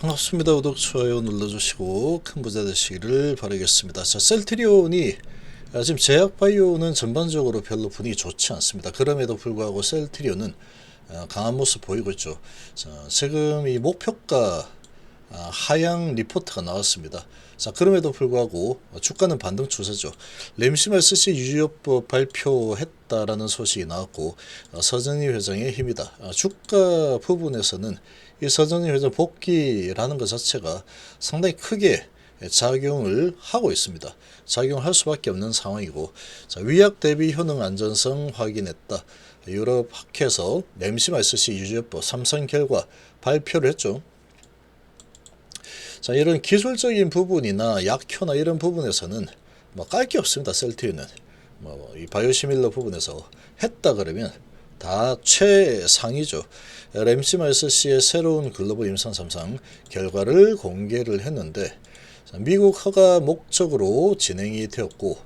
반갑습니다. 구독, 좋아요 눌러주시고 큰 부자 되시기를 바라겠습니다. 자, 셀트리온이 아, 지금 제약바이오는 전반적으로 별로 분위기 좋지 않습니다. 그럼에도 불구하고 셀트리온은 아, 강한 모습 보이고 있죠. 자, 지금 이 목표가 아, 하향 리포트가 나왔습니다. 자, 그럼에도 불구하고 주가는 반등 추세죠. 램시말 스시 유효법 발표했다라는 소식이 나왔고 어, 서정희 회장의 힘이다. 아, 주가 부분에서는 이 서정희 회장 복귀라는 것 자체가 상당히 크게 작용을 하고 있습니다. 작용할 수밖에 없는 상황이고 자, 위약 대비 효능 안전성 확인했다. 유럽 학회에서 램시말 스시 유효법 삼성 결과 발표를 했죠. 자, 이런 기술적인 부분이나 약효나 이런 부분에서는 뭐 깔 게 없습니다. 셀트리는 뭐 이 바이오시밀러 부분에서 했다 그러면 다 최상이죠. 램시말스씨의 새로운 글로벌 임상 3상 결과를 공개를 했는데 자, 미국 허가 목적으로 진행이 되었고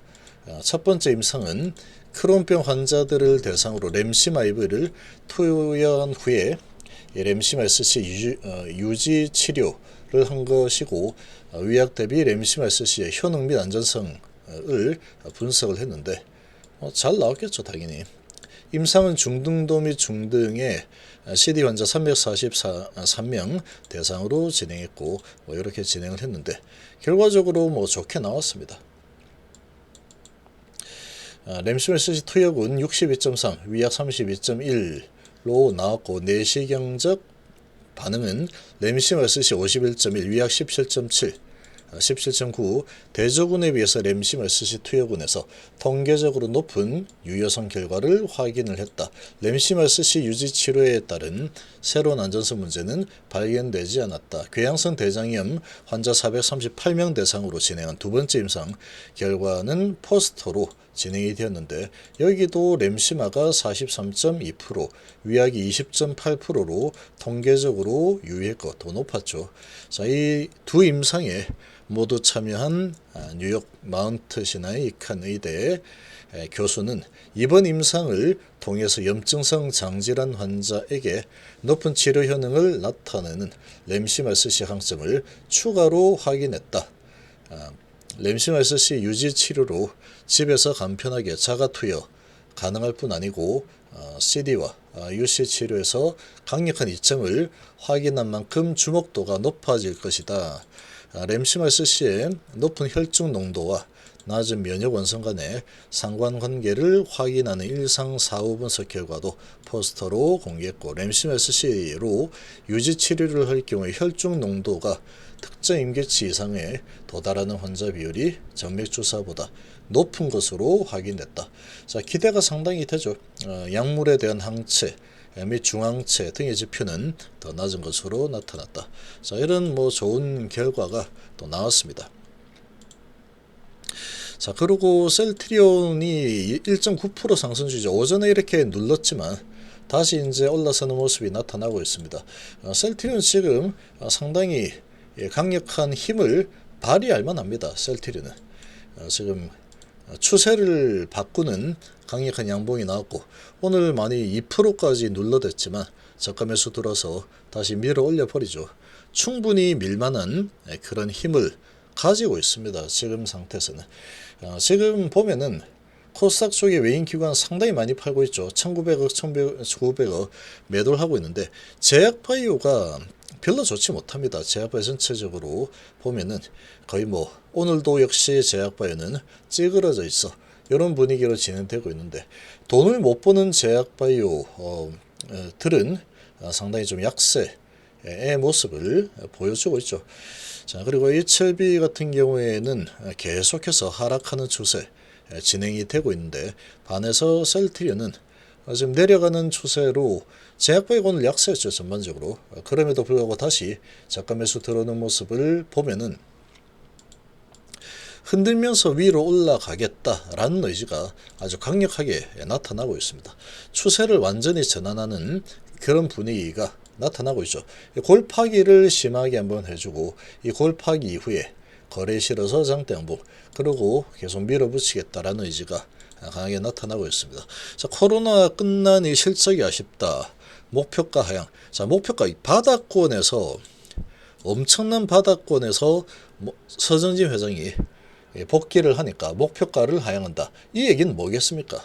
어, 첫 번째 임상은 크론병 환자들을 대상으로 램시마이브를 투여한 후에 이 램시말스씨 유지, 어, 유지 치료를 한 것이고 어, 위약 대비 램시말스씨의 효능 및 안전성을 분석을 했는데 어, 잘 나왔겠죠 당연히 임상은 중등도 및 중등의 CD 환자 343명 대상으로 진행했고 뭐 이렇게 진행을 했는데 결과적으로 뭐 좋게 나왔습니다. 아, 램시멜스시 투여군 62.3, 위약 32.1 로 나왔고 내시경적 반응은 램시멜스시 51.1, 위약 17.7, 17.9 대저군에 비해서 램시멀스시 투여군에서 통계적으로 높은 유효성 결과를 확인을 했다. 램시멀스시 유지 치료에 따른 새로운 안전성 문제는 발견되지 않았다. 궤양성 대장염 환자 438명 대상으로 진행한 두 번째 임상 결과는 포스터로 진행이 되었는데 여기도 램시마가 43.2%, 위약이 20.8%로 통계적으로 유효했고 더 높았죠. 자, 이 두 임상에 모두 참여한 아, 뉴욕 마운트 시나의 이칸 의대 교수는 이번 임상을 통해서 염증성 장질환 환자에게 높은 치료 효능을 나타내는 램시말스시 항점을 추가로 확인했다. 아, 램시말스시 유지 치료로 집에서 간편하게 자가 투여 가능할 뿐 아니고 어, CD와 어, UC 치료에서 강력한 이점을 확인한 만큼 주목도가 높아질 것이다. 아, 램시말스시의 높은 혈중 농도와 낮은 면역 원성 간의 상관관계를 확인하는 일상 사후 분석 결과도 포스터로 공개했고 램시말스시로 유지 치료를 할 경우에 혈중 농도가 특정 임계치 이상에 도달하는 환자 비율이 정맥 주사보다 높은 것으로 확인됐다. 자 기대가 상당히 되죠. 어, 약물에 대한 항체 및 중앙체 등의 지표는 더 낮은 것으로 나타났다. 자 이런 뭐 좋은 결과가 또 나왔습니다. 자 그리고 셀트리온이 1.9% 상승 주죠. 오전에 이렇게 눌렀지만 다시 이제 올라서는 모습이 나타나고 있습니다. 어, 셀트리온 지금 어, 상당히 예, 강력한 힘을 발휘할 만합니다. 셀트리는 어, 지금 추세를 바꾸는 강력한 양봉이 나왔고 오늘 많이 2%까지 눌러댔지만 저가 매수 들어서 다시 밀어 올려 버리죠. 충분히 밀만한 예, 그런 힘을 가지고 있습니다. 지금 상태에서는 어, 지금 보면은 코스닥 쪽에 외인 기관 상당히 많이 팔고 있죠. 1900억, 1900억 매도를 하고 있는데 제약바이오가 별로 좋지 못합니다. 제약바이오 전체적으로 보면은 거의 뭐 오늘도 역시 제약바이오는 찌그러져 있어. 이런 분위기로 진행되고 있는데 돈을 못 버는 제약바이오 어, 어, 들은 어, 상당히 좀 약세 의 모습을 보여주고 있죠. 자 그리고 HLB 같은 경우에는 계속해서 하락하는 추세 진행이 되고 있는데 반해서 셀트리온은 지금 내려가는 추세로 제약바이오 오늘 약세였죠 전반적으로 그럼에도 불구하고 다시 저가 매수 들어오는 모습을 보면은 흔들면서 위로 올라가겠다라는 의지가 아주 강력하게 나타나고 있습니다. 추세를 완전히 전환하는 그런 분위기가 나타나고 있죠. 골파기를 심하게 한번 해주고 이 골파기 이후에 거래 실어서 장대 양봉 그리고 계속 밀어붙이겠다라는 의지가 강하게 나타나고 있습니다. 자 코로나 끝난 이 실적이 아쉽다. 목표가 하향. 자 목표가 바닥권에서 엄청난 바닥권에서 뭐 서정진 회장이 예, 복귀를 하니까 목표가를 하향한다. 이 얘기는 뭐겠습니까?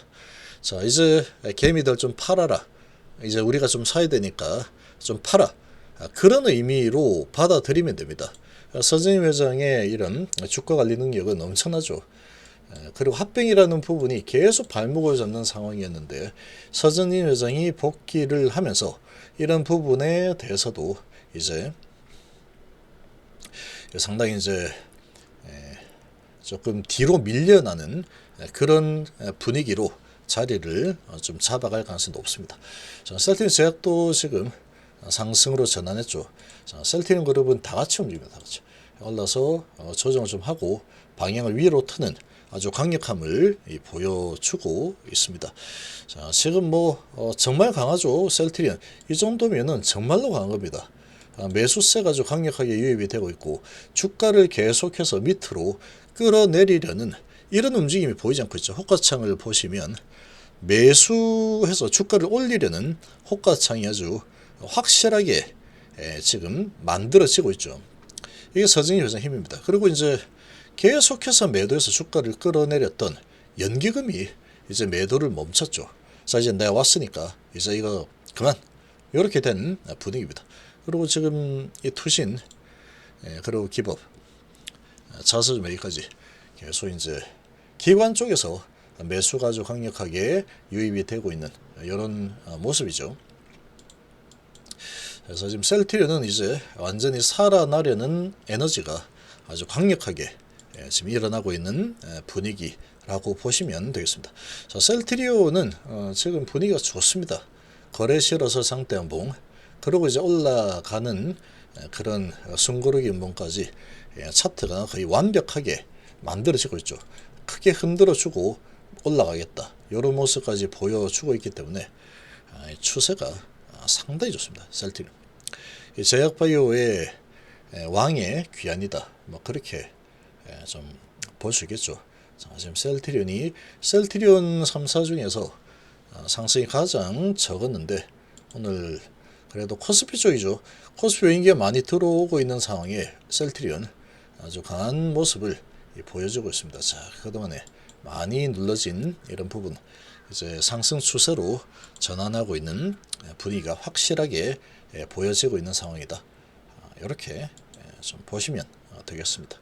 자 이제 개미들 좀 팔아라. 이제 우리가 좀 사야 되니까 좀 팔아. 아, 그런 의미로 받아들이면 됩니다. 서정진 회장의 이런 주가 관리 능력은 엄청나죠. 에, 그리고 합병이라는 부분이 계속 발목을 잡는 상황이었는데 서정진 회장이 복귀를 하면서 이런 부분에 대해서도 이제 상당히 이제 에, 조금 뒤로 밀려나는 에, 그런 에, 분위기로 자리를 어, 좀 잡아갈 가능성이 높습니다. 자, 셀틴 제약도 지금 상승으로 전환했죠. 자, 셀틴 그룹은 다 같이 움직입니다. 다 같이. 올라서 어, 조정을 좀 하고 방향을 위로 트는 아주 강력함을 이, 보여주고 있습니다. 자, 지금 뭐 어, 정말 강하죠. 셀트리온 이 정도면은 정말로 강한 겁니다. 아, 매수세가 아주 강력하게 유입이 되고 있고 주가를 계속해서 밑으로 끌어내리려는 이런 움직임이 보이지 않고 있죠. 호가창을 보시면 매수해서 주가를 올리려는 호가창이 아주 확실하게 에, 지금 만들어지고 있죠. 이게 서정희 회장 힘입니다. 그리고 이제 계속해서 매도해서 주가를 끌어내렸던 연기금이 이제 매도를 멈췄죠. 자 이제 내가 왔으니까 이제 이거 그만 이렇게 된 분위기입니다. 그리고 지금 이 투신 예, 그리고 기법 자서점 여기까지 계속 이제 기관 쪽에서 매수가 아주 강력하게 유입이 되고 있는 이런 모습이죠. 그래서 지금 셀트리온은 이제 완전히 살아나려는 에너지가 아주 강력하게 예, 지금 일어나고 있는 예, 분위기라고 보시면 되겠습니다. 자, 셀트리온은 어, 지금 분위기가 좋습니다. 거래 실어서 상대 연봉 그리고 이제 올라가는 예, 그런 숨고르기 연봉까지 예, 차트가 거의 완벽하게 만들어지고 있죠. 크게 흔들어주고 올라가겠다. 이런 모습까지 보여주고 있기 때문에 아, 이 추세가 아, 상당히 좋습니다. 이 제약바이오의 에, 왕의 귀환이다. 뭐 그렇게 에, 좀볼 수 있겠죠. 자, 지금 셀트리온이 셀트리온 3사 중에서 어, 상승이 가장 적었는데 오늘 그래도 코스피 쪽이죠. 코스피 인기가 많이 들어오고 있는 상황에 셀트리온 아주 강한 모습을 이 보여주고 있습니다. 자, 그동안에 많이 눌러진 이런 부분 이제 상승 추세로 전환하고 있는 분위기가 확실하게 예, 보여지고 있는 상황이다. 아, 이렇게 예, 좀 보시면 어, 되겠습니다.